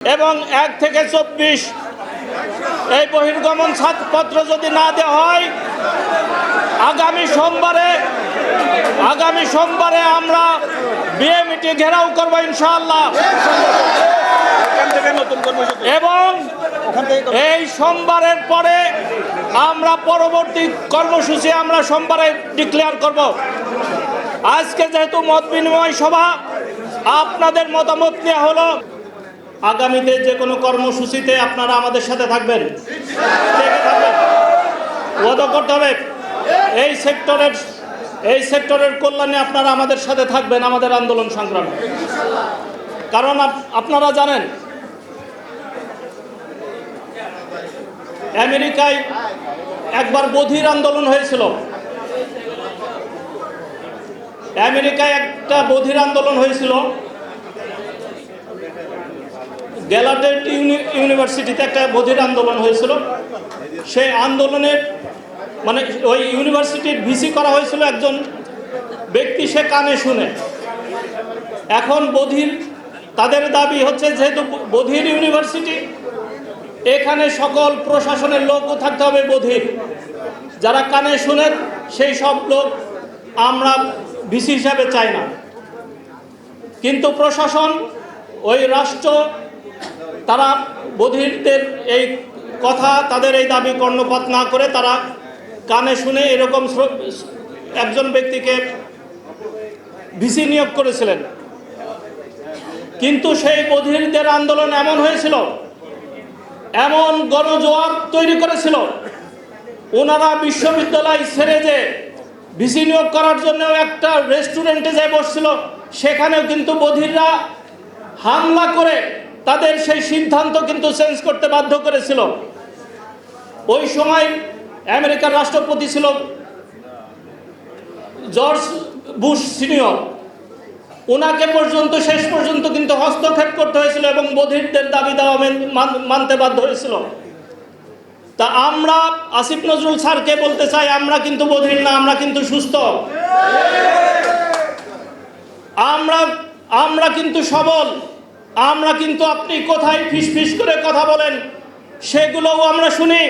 এবং এক থেকে চব্বিশ। এই বহির্গমন ছাড়পত্র যদি না দেওয়া হয়, আগামী সোমবারে আগামী সোমবারে আমরা বিএমইটি ঘেরাও করব ইনশাআল্লাহ। এবং এই সোমবারের পরে আমরা পরবর্তী কর্মসূচি আমরা সোমবারে ডিক্লেয়ার করব। আজকে যেহেতু মত বিনিময় সভা, আপনাদের মতামত নেওয়া হলো। আগামীতে যে কোনো কর্মসূচিতে আপনারা আমাদের সাথে থাকবেন। এই সেক্টরের এই সেক্টরের কল্যাণে আপনারা আমাদের সাথে থাকবেন আমাদের আন্দোলন সংগ্রামে। কারণ আপ- আপনারা জানেন, আমেরিকায় একবার বধির আন্দোলন হয়েছিল। আমেরিকায় একটা বধির আন্দোলন হয়েছিল। গ্যালাটেড ইউনি- ইউনিভার্সিটিতে একটা বধির আন্দোলন হয়েছিল। সেই আন্দোলনের মানে ওই ইউনিভার্সিটির ভিসি করা হয়েছিল একজন ব্যক্তি, সে কানে শুনে। এখন বধির, তাদের দাবি হচ্ছে যেহেতু বধির ইউনিভার্সিটি, এখানে সকল প্রশাসনের লোকও থাকতে হবে বধির। যারা কানে শুনে সেই সব লোক আমরা ভিসি হিসাবে চাই না। কিন্তু প্রশাসন ওই রাষ্ট্র, তারা বধিরদের এই কথা, তাদের এই দাবি কর্ণপাত না করে তারা কানে শুনে এরকম একজন ব্যক্তিকে ভিসি নিয়োগ করেছিলেন। কিন্তু সেই বধিরদের আন্দোলন এমন হয়েছিল, এমন গণজোয়ার তৈরি করেছিল, ওনারা বিশ্ববিদ্যালয় ছেড়ে যে ভিসি নিয়োগ করার জন্য একটা রেস্টুরেন্টে যায় বসছিল, সেখানেও কিন্তু বধিররা হামলা করে তাদের সেই সিদ্ধান্ত কিন্তু চেঞ্জ করতে বাধ্য করেছিল। ওই সময় আমেরিকার রাষ্ট্রপতি ছিল জর্জ বুশ সিনিয়র। ওনাকে পর্যন্ত, শেষ পর্যন্ত কিন্তু হস্তক্ষেপ করতে হয়েছিল এবং বধিরদের দাবি দেওয়া মান- মানতে বাধ্য হয়েছিল। তা আমরা, আসিফ নজরুল স্যারকে বলতে চাই, আমরা কিন্তু বধির না, আমরা কিন্তু সুস্থ। আমরা আমরা কিন্তু সবল। আমরা কিন্তু আপনি কোথায় ফিস ফিস করে কথা বলেন, সেগুলোও আমরা শুনি।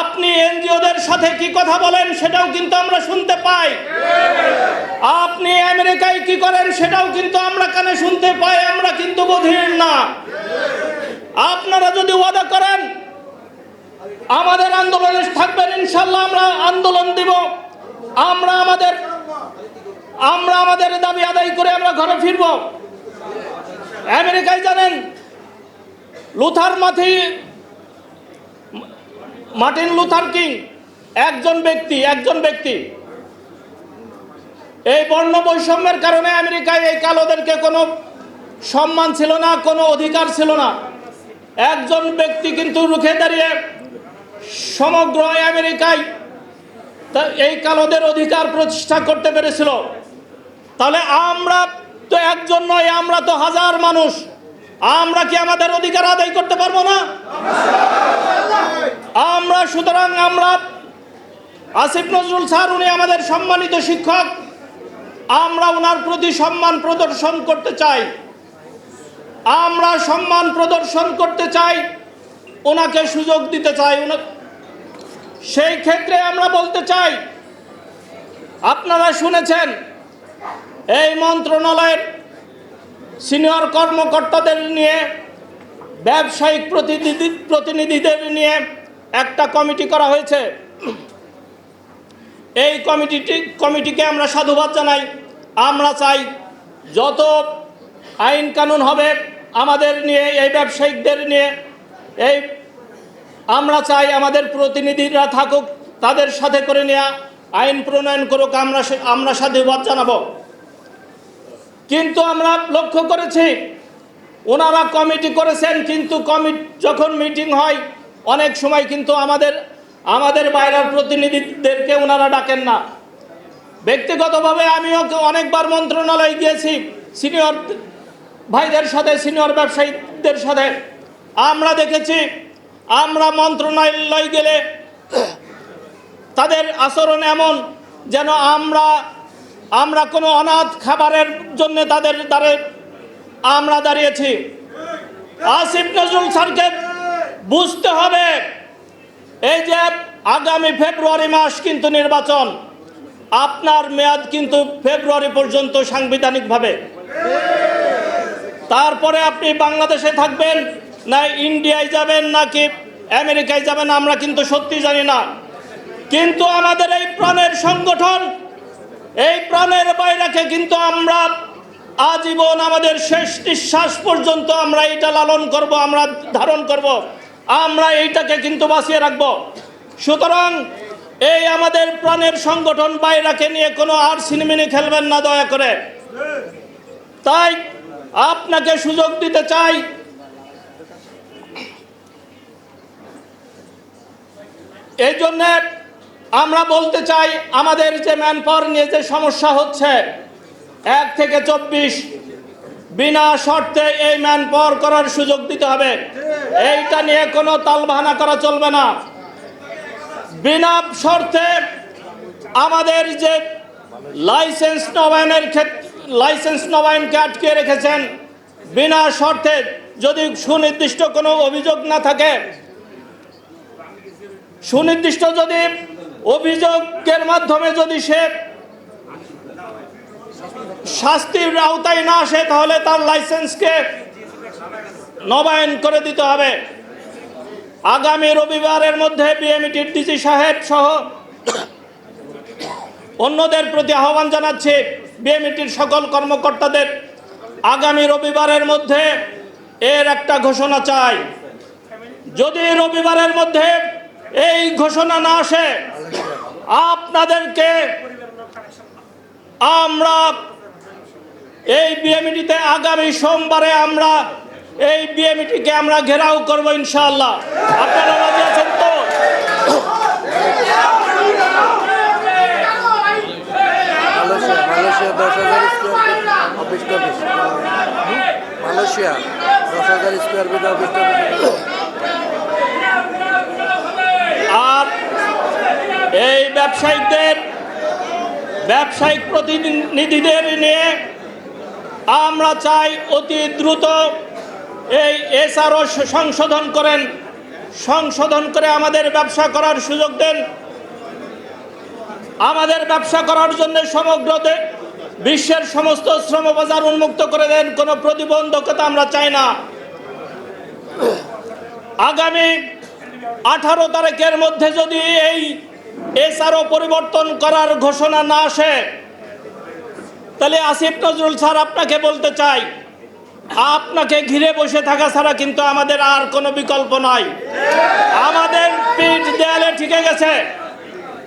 আপনি এনজিওদের সাথে কি কথা বলেন, সেটাও কিন্তু আমরা শুনতে পাই। আপনি আমেরিকায় কি করেন, সেটাও কিন্তু আমরা কানে শুনতে পাই, আমরা কিন্তু বধির না। আপনারা যদি ওয়াদা করেন, আমাদের আন্দোলনে থাকবেন ইনশাল্লাহ আমরা আন্দোলন দিব। আমরা আমাদের আমরা আমাদের দাবি আদায় করে আমরা ঘরে ফিরব। আমেরিকায় জানেন, লুথার মাথি, মার্টিন লুথার কিং, একজন ব্যক্তি একজন ব্যক্তি। এই বর্ণ বৈষম্যের কারণে আমেরিকায় এই কালোদেরকে কোনো সম্মান ছিল না, কোনো অধিকার ছিল না। একজন ব্যক্তি কিন্তু রুখে দাঁড়িয়ে সমগ্র আমেরিকায় এই কালোদের অধিকার প্রতিষ্ঠা করতে পেরেছিল। তাহলে আমরা তো একজন নয়, আমরা তো হাজার মানুষ। আমরা কি আমাদের অধিকার আদায় করতে পারব না? আমরা, সুতরাং আমরা আসিফ নজরুল স্যার, উনি আমাদের সম্মানিত শিক্ষক। আমরা ওনার প্রতি সম্মান প্রদর্শন করতে চাই। আমরা সম্মান প্রদর্শন করতে চাই। ওনাকে সুযোগ দিতে চাই। সেই ক্ষেত্রে আমরা বলতে চাই, আপনারা শুনেছেন এই মন্ত্রণালয়ের সিনিয়র কর্মকর্তাদের নিয়ে, ব্যবসায়িক প্রতিনিধি প্রতিনিধিদের নিয়ে একটা কমিটি করা হয়েছে। এই কমিটিটি কমিটিকে আমরা সাধুবাদ জানাই। আমরা চাই যত আইন কানুন হবে আমাদের নিয়ে, এই ব্যবসায়িকদের নিয়ে, এই আমরা চাই আমাদের প্রতিনিধিরা থাকুক, তাদের সাথে করে নেওয়া আইন প্রণয়ন করুক, আমরা আমরা সাধুবাদ জানাব। কিন্তু আমরা লক্ষ্য করেছি, ওনারা কমিটি করেছেন, কিন্তু কমিটি, যখন মিটিং হয়, অনেক সময় কিন্তু আমাদের আমাদের বাইরের প্রতিনিধিদেরকে ওনারা ডাকেন না। ব্যক্তিগতভাবে আমিও অনেকবার মন্ত্রণালয়ে গিয়েছি, সিনিয়র ভাইদের সাথে, সিনিয়র ব্যবসায়ীদের সাথে। আমরা দেখেছি, আমরা মন্ত্রণালয় গেলে তাদের আচরণ এমন, যেন আমরা আমরা কোনো অনাথ খাবারের জন্য তাদের দ্বারে আমরা দাঁড়িয়েছি। আসিফ নজরুল স্যারকে বুঝতে হবে, এই যে আগামী ফেব্রুয়ারি মাস কিন্তু নির্বাচন, আপনার মেয়াদ কিন্তু ফেব্রুয়ারি পর্যন্ত সাংবিধানিকভাবে। তারপরে আপনি বাংলাদেশে থাকবেন, না ইন্ডিয়ায় যাবেন, নাকি আমেরিকায় যাবেন, আমরা কিন্তু সত্যি জানি না। কিন্তু আমাদের এই প্রাণের সংগঠন এই প্রাণের বাইরাকে কিন্তু আমরা আজীবন আমাদের শেষ নিঃশ্বাস পর্যন্ত আমরা এটা লালন করব, আমরা ধারণ করব, আমরা এইটাকে কিন্তু বাঁচিয়ে রাখব। সুতরাং এই আমাদের প্রাণের সংগঠন বাইরাকে নিয়ে কোনো আর সিনেমিনি খেলবেন না দয়া করে। তাই আপনাকে সুযোগ দিতে চাই। এই জন্যে আমরা বলতে চাই, আমাদের যে ম্যান পাওয়ার নিয়ে যে সমস্যা হচ্ছে, এক থেকে চব্বিশ বিনা শর্তে এই ম্যান পাওয়ার করার সুযোগ দিতে হবে। এইটা নিয়ে কোনো তালবাহানা করা চলবে না। বিনা শর্তে আমাদের যে লাইসেন্স নবায়নের ক্ষেত্রে লাইসেন্স নবায়নকে আটকে রেখেছেন, বিনা শর্তে যদি সুনির্দিষ্ট কোনো অভিযোগ না থাকে, সুনির্দিষ্ট যদি অভিযোগের মাধ্যমে যদি সে শাস্তির আওতায় না আসে, তাহলে তার লাইসেন্সকে নবায়ন করে দিতে হবে। আগামী রবিবারের মধ্যে বিএমইটির ডিজি সাহেব সহ অন্যদের প্রতি আহ্বান জানাচ্ছি বিএমইটির সকল কর্মকর্তাদের। আগামী রবিবারের মধ্যে এর একটা ঘোষণা চাই। যদি রবিবারের মধ্যে এই ঘোষণা না আসে, আপনাদেরকে আমরা এই বিএমইটিতে আগামী সোমবারে আমরা এই বিএমইটিকে আমরা ঘেরাও করব ইনশাআল্লাহ। আপনারা রাজি আছেন তো? মালয়েশিয়া দশ হাজার স্কোয়ার ফিট অফিস টফিস মালয়েশিয়া দশ হাজার স্কোয়ার ফিট অফিস টফিস আর এই ব্যবসায়িকদের ব্যবসায়িক প্রতিনিধিদের নিয়ে আমরা চাই অতি দ্রুত এই এসআরও সংশোধন করেন। সংশোধন করে আমাদের ব্যবসা করার সুযোগ দেন। আমাদের ব্যবসা করার জন্য সমগ্র বিশ্বের সমস্ত শ্রম বাজার উন্মুক্ত করে দেন, কোনো প্রতিবন্ধকতা আমরা চাই না। আগামী আঠারো তারিখের মধ্যে যদি এই এসআরও পরিবর্তন করার ঘোষণা না আসে। তাহলে আসিফ নজরুল স্যার আপনাকে বলতে চাই, আপনাকে ঘিরে বসে থাকা ছাড়া কিন্তু আমাদের আর কোনো বিকল্প নাই। আমাদের পিঠ দেয়ালে ঠিকে গেছে।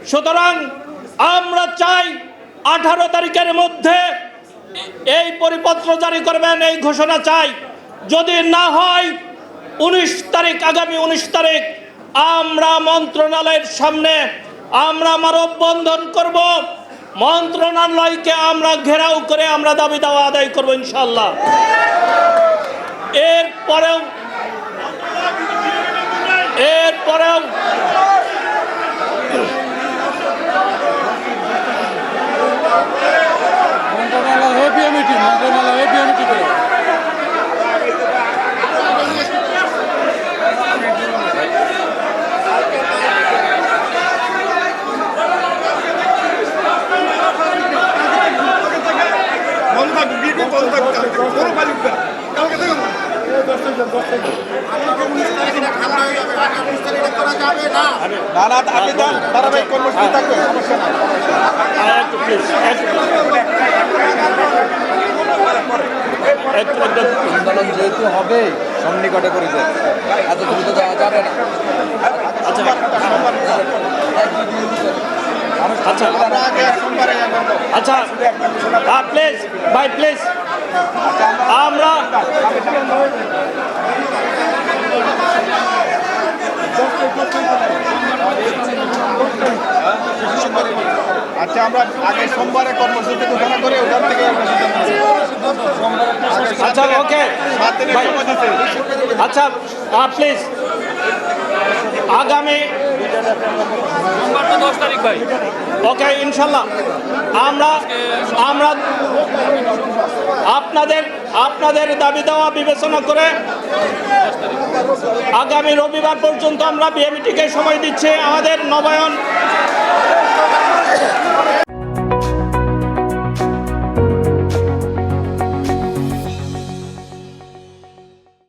সুতরাং আমরা চাই আঠারো তারিখের মধ্যে এই পরিপত্র জারি করবেন, এই ঘোষণা চাই। যদি না হয়, উনিশ তারিখ, আগামী উনিশ তারিখ আমরা মন্ত্রণালয়ের সামনে আমরা মানববন্ধন করব। মন্ত্রণালয়কে আমরা ঘেরাও করে আমরা দাবি দাওয়া আদায় করব ইনশাল্লাহ এরপরেও এরপরেও মন্ত্রণালয় হয়ে বিএমইটি মন্ত্রণালয় হয়ে বিএমইটি করে বন্ধ থাকবে বিলকুল বন্ধ থাকতে হবে কোনো মালিক না কালকে থেকে না আন্দোলন যেহেতু হবে সন্নিকটে করে দেয় এত দ্রুত যাওয়া যাবে না আচ্ছা আচ্ছা আচ্ছা প্লিজ ভাই প্লিজ আমরা আচ্ছা আমরা আগে সোমবারে কর্মসূচি ঘোষণা করে ওখান থেকে। আচ্ছা ওকে। আচ্ছা প্লিজ আগামী দশ তারিখ ভাই। ওকে ইনশাল্লাহ। আমরা আমরা আপনাদের আপনাদের দাবি দেওয়া বিবেচনা করে আগামী রবিবার পর্যন্ত আমরা বিএমটিকে সময় দিচ্ছি। আমাদের নবায়ন